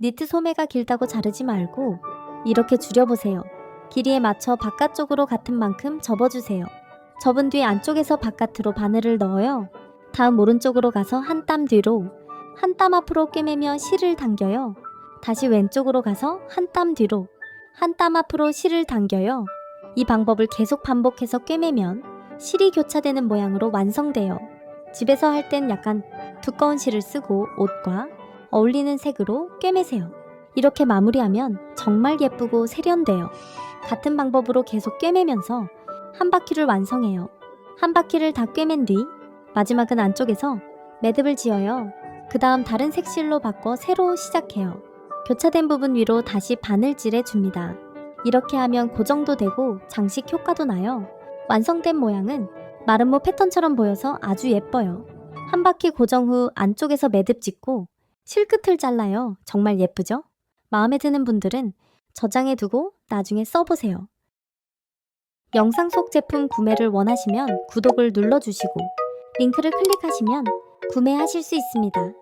니트 소매가 길다고 자르지 말고 이렇게 줄여보세요. 길이에 맞춰 바깥쪽으로 같은 만큼 접어주세요. 접은 뒤 안쪽에서 바깥으로 바늘을 넣어요. 다음 오른쪽으로 가서 한 땀 뒤로 한 땀 앞으로 꿰매며 실을 당겨요. 다시 왼쪽으로 가서 한 땀 뒤로 한 땀 앞으로 실을 당겨요. 이 방법을 계속 반복해서 꿰매면 실이 교차되는 모양으로 완성돼요. 집에서 할 땐 약간 두꺼운 실을 쓰고 옷과 어울리는 색으로 꿰매세요. 이렇게 마무리하면 정말 예쁘고 세련돼요. 같은 방법으로 계속 꿰매면서 한 바퀴를 완성해요. 한 바퀴를 다 꿰맨 뒤 마지막은 안쪽에서 매듭을 지어요. 그 다음 다른 색실로 바꿔 새로 시작해요. 교차된 부분 위로 다시 바늘질해 줍니다. 이렇게 하면 고정도 되고 장식 효과도 나요. 완성된 모양은 마름모 패턴처럼 보여서 아주 예뻐요. 한 바퀴 고정 후 안쪽에서 매듭 짓고 실끝을 잘라요. 정말 예쁘죠? 마음에 드는 분들은 저장해 두고 나중에 써보세요. 영상 속 제품 구매를 원하시면 구독을 눌러주시고 링크를 클릭하시면 구매하실 수 있습니다.